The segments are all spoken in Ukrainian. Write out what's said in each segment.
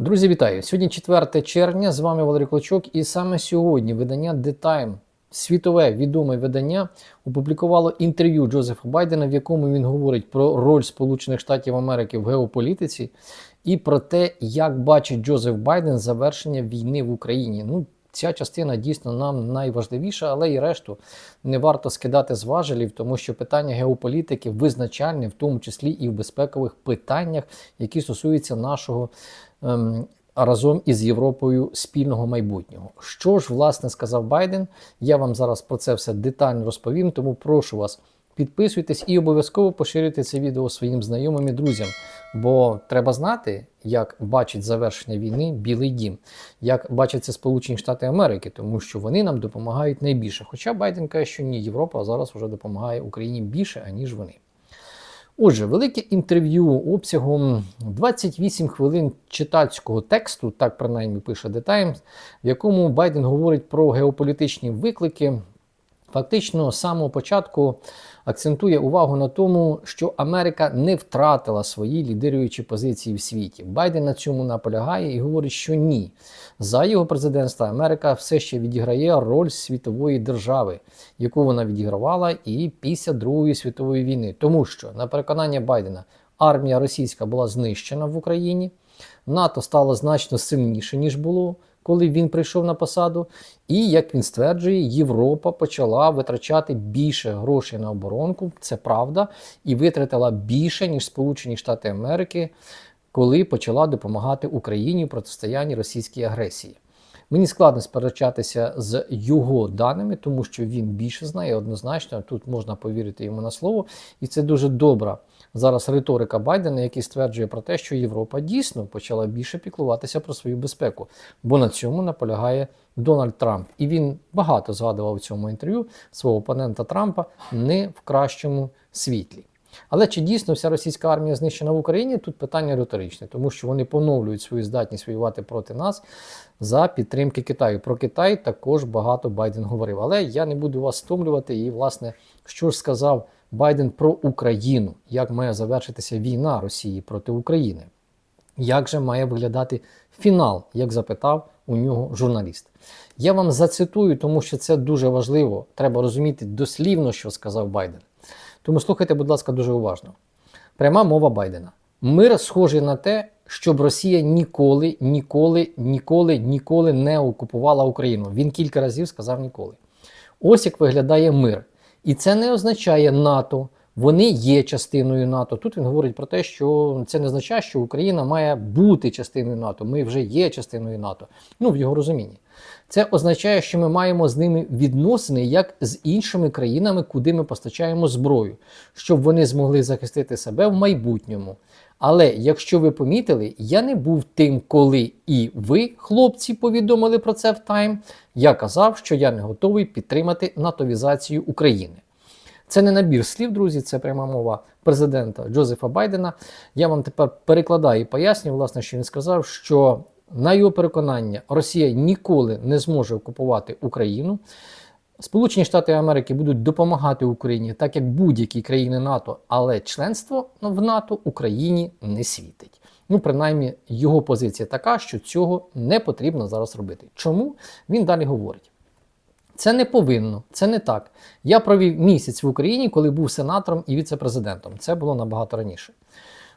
Друзі, вітаю! Сьогодні 4 червня. З вами Валерій Клочок, і саме сьогодні видання The Time, світове відоме видання, опублікувало інтерв'ю Джозефа Байдена, в якому він говорить про роль Сполучених Штатів Америки в геополітиці і про те, як бачить Джозеф Байден завершення війни в Україні. Ну, Ця частина дійсно нам найважливіша, але і решту не варто скидати з важелів, тому що питання геополітики визначальне, в тому числі і в безпекових питаннях, які стосуються нашого разом із Європою спільного майбутнього. Що ж, власне, сказав Байден? Я вам зараз про це все детально розповім, тому прошу вас. Підписуйтесь і обов'язково поширюйте це відео своїм знайомим і друзям, бо треба знати, як бачить завершення війни Білий Дім, як бачать це Сполучені Штати Америки, тому що вони нам допомагають найбільше. Хоча Байден каже, що ні, Європа зараз вже допомагає Україні більше, аніж вони. Отже, велике інтерв'ю обсягом 28 хвилин читацького тексту, так принаймні пише The Times, в якому Байден говорить про геополітичні виклики. Фактично, з самого початку акцентує увагу на тому, що Америка не втратила свої лідируючі позиції в світі. Байден на цьому наполягає і говорить, що ні. За його президентства Америка все ще відіграє роль світової держави, яку вона відігравала і після Другої світової війни. Тому що, на переконання Байдена, армія російська була знищена в Україні, НАТО стало значно сильніше ніж було коли він прийшов на посаду. І як він стверджує, Європа почала витрачати більше грошей на оборонку, це правда, і витратила більше, ніж Сполучені Штати Америки, коли почала допомагати Україні в протистоянні російській агресії. Мені складно сперечатися з його даними, тому що він більше знає однозначно. Тут можна повірити йому на слово, і це дуже добра зараз риторика Байдена, який стверджує про те, що Європа дійсно почала більше піклуватися про свою безпеку, бо на цьому наполягає Дональд Трамп. І він багато згадував у цьому інтерв'ю свого опонента Трампа не в кращому світлі. Але чи дійсно вся російська армія знищена в Україні? Тут питання риторичне, тому що вони поновлюють свою здатність воювати проти нас за підтримки Китаю. Про Китай також багато Байден говорив. Але я не буду вас стомлювати. І, власне, що ж сказав Байден про Україну, як має завершитися війна Росії проти України? Як же має виглядати фінал, як запитав у нього журналіст? Я вам зацитую, тому що це дуже важливо. Треба розуміти дослівно, що сказав Байден. Тому слухайте, будь ласка, дуже уважно. Пряма мова Байдена. Мир схожий на те, щоб Росія ніколи, ніколи, ніколи, ніколи не окупувала Україну. Він кілька разів сказав ніколи. Ось як виглядає мир. І це не означає НАТО. Вони є частиною НАТО. Тут він говорить про те, що це не означає, що Україна має бути частиною НАТО. Ми вже є частиною НАТО. Ну, в його розумінні. Це означає, що ми маємо з ними відносини як з іншими країнами, куди ми постачаємо зброю, щоб вони змогли захистити себе в майбутньому. Але якщо ви помітили, я не був тим, коли і ви, хлопці, повідомили про це в Тайм. Я казав, що я не готовий підтримати натовізацію України. Це не набір слів, друзі, це пряма мова президента Джозефа Байдена. Я вам тепер перекладаю і пояснюю, власне, що він сказав, що на його переконання Росія ніколи не зможе окупувати Україну. Сполучені Штати Америки будуть допомагати Україні, так як будь-які країни НАТО, але членство в НАТО Україні не світить. Ну, принаймні, його позиція така, що цього не потрібно зараз робити. Чому він далі говорить? Це не повинно, це не так. Я провів місяць в Україні, коли був сенатором і віце-президентом. Це було набагато раніше.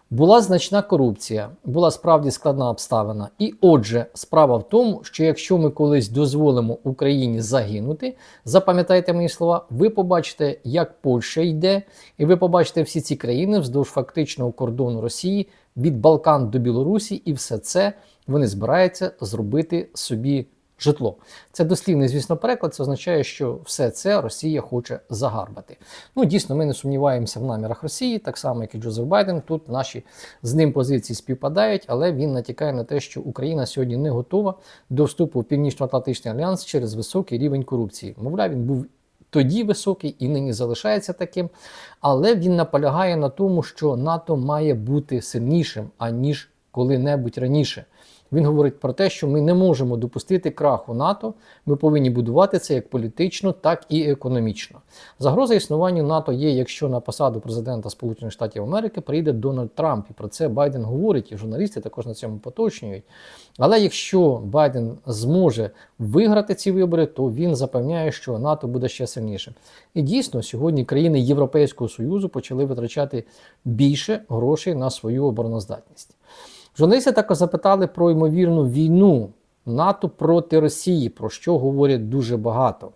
Була значна корупція, була справді складна обставина. І отже, справа в тому, що якщо ми колись дозволимо Україні загинути, запам'ятайте мої слова, ви побачите, як Польща йде, і ви побачите всі ці країни вздовж фактичного кордону Росії від Балкан до Білорусі, і все це вони збираються зробити собі житло. Це дослівний, звісно, переклад. Це означає, що все це Росія хоче загарбати. Ну, дійсно, ми не сумніваємося в намірах Росії, так само, як і Джозеф Байден. Тут наші з ним позиції співпадають, але він натякає на те, що Україна сьогодні не готова до вступу в Північно-Атлантичний альянс через високий рівень корупції. Мовляв, він був. Тоді високий і нині залишається таким, але він наполягає на тому, що НАТО має бути сильнішим, аніж коли-небудь раніше. Він говорить про те, що ми не можемо допустити краху НАТО. Ми повинні будувати це як політично, так і економічно. Загроза існуванню НАТО є, якщо на посаду президента Сполучених Штатів Америки прийде Дональд Трамп. І про це Байден говорить, і журналісти також на цьому поточнюють. Але якщо Байден зможе виграти ці вибори, то він запевняє, що НАТО буде ще сильнішим. І дійсно, сьогодні країни Європейського Союзу почали витрачати більше грошей на свою обороноздатність. Журналісти також запитали про ймовірну війну НАТО проти Росії, про що говорять дуже багато.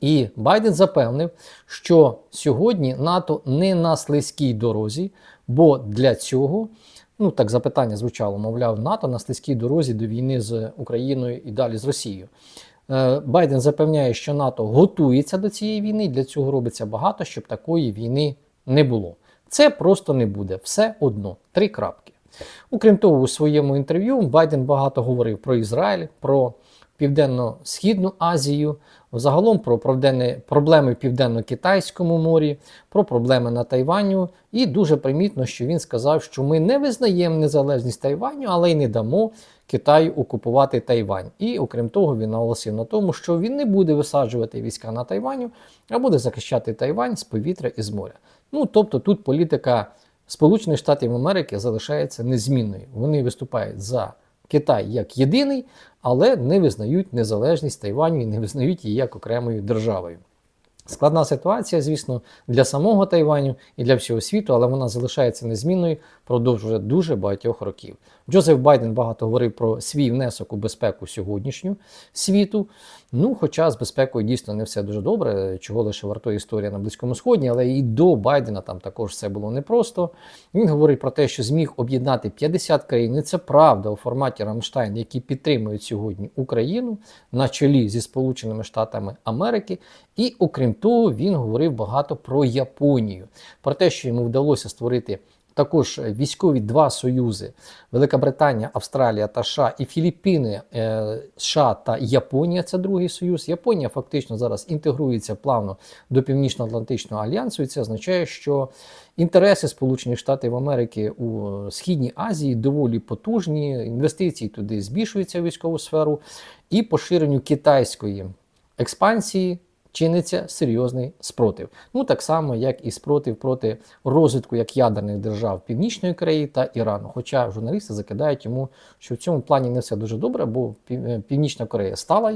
І Байден запевнив, що сьогодні НАТО не на слизькій дорозі, бо для цього, ну так запитання звучало, мовляв, НАТО на слизькій дорозі до війни з Україною і далі з Росією. Е, Байден запевняє, що НАТО готується до цієї війни, для цього робиться багато, щоб такої війни не було. Це просто не буде. Все одно. Три крапки. Окрім того, у своєму інтерв'ю Байден багато говорив про Ізраїль, про Південно-Східну Азію, загалом про проблеми- в Південно-Китайському морі, про проблеми на Тайваню. І дуже примітно, що він сказав, що ми не визнаємо незалежність Тайваню, але й не дамо Китаю окупувати Тайвань. І окрім того, він наголосив на тому, що він не буде висаджувати війська на Тайваню, а буде захищати Тайвань з повітря і з моря. Ну тобто тут політика Сполучених Штатів Америки залишається незмінною. Вони виступають за Китай як єдиний, але не визнають незалежність Тайваню і не визнають її як окремою державою. Складна ситуація, звісно, для самого Тайваню і для всього світу, але вона залишається незмінною впродовж вже дуже багатьох років. Джозеф Байден багато говорив про свій внесок у безпеку сьогоднішню світу. Ну, хоча з безпекою дійсно не все дуже добре, чого лише вартує історія на Близькому Сході, але і до Байдена там також все було непросто. Він говорить про те, що зміг об'єднати 50 країн. І це правда у форматі Рамштайн, які підтримують сьогодні Україну на чолі зі Сполученими Штатами Америки. І окрім того, він говорив багато про Японію, про те, що йому вдалося створити також військові два союзи: Велика Британія, Австралія та США і Філіппіни, е, США та Японія це другий союз. Японія фактично зараз інтегрується плавно до Північно-Атлантичного альянсу, і це означає, що інтереси Сполучених Штатів Америки у Східній Азії доволі потужні. Інвестиції туди збільшуються в військову сферу і поширенню китайської експансії чиниться серйозний спротив. Ну так само, як і спротив проти розвитку як ядерних держав Північної Кореї та Ірану. Хоча журналісти закидають йому, що в цьому плані не все дуже добре, бо е, Північна Корея стала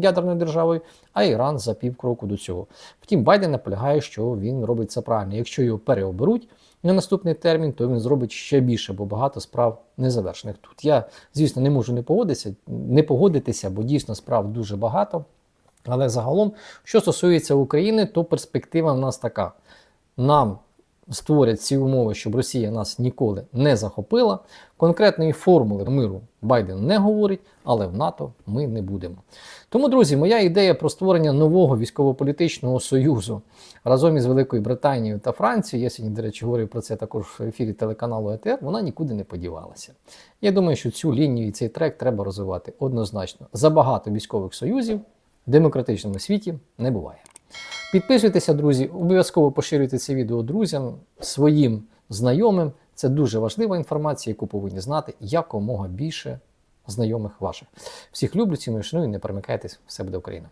ядерною державою, а Іран за півкроку до цього. Втім, Байден наполягає, що він робить це правильно. Якщо його переоберуть на наступний термін, то він зробить ще більше, бо багато справ незавершених тут. Я, звісно, не можу не погодитися, не погодитися, бо дійсно справ дуже багато. Але загалом, що стосується України, то перспектива в нас така: нам створять ці умови, щоб Росія нас ніколи не захопила. Конкретної формули миру Байден не говорить, але в НАТО ми не будемо. Тому, друзі, моя ідея про створення нового військово-політичного союзу разом із Великою Британією та Францією, я сьогодні, до речі, говорив про це також в ефірі телеканалу ЕТР, вона нікуди не подівалася. Я думаю, що цю лінію і цей трек треба розвивати однозначно. Забагато військових союзів демократичному світі не буває. Підписуйтеся, друзі, обов'язково поширюйте це відео друзям, своїм знайомим. Це дуже важлива інформація, яку повинні знати якомога більше знайомих ваших. Всіх люблю, ціную, шаную, не перемикайтесь, все буде Україна.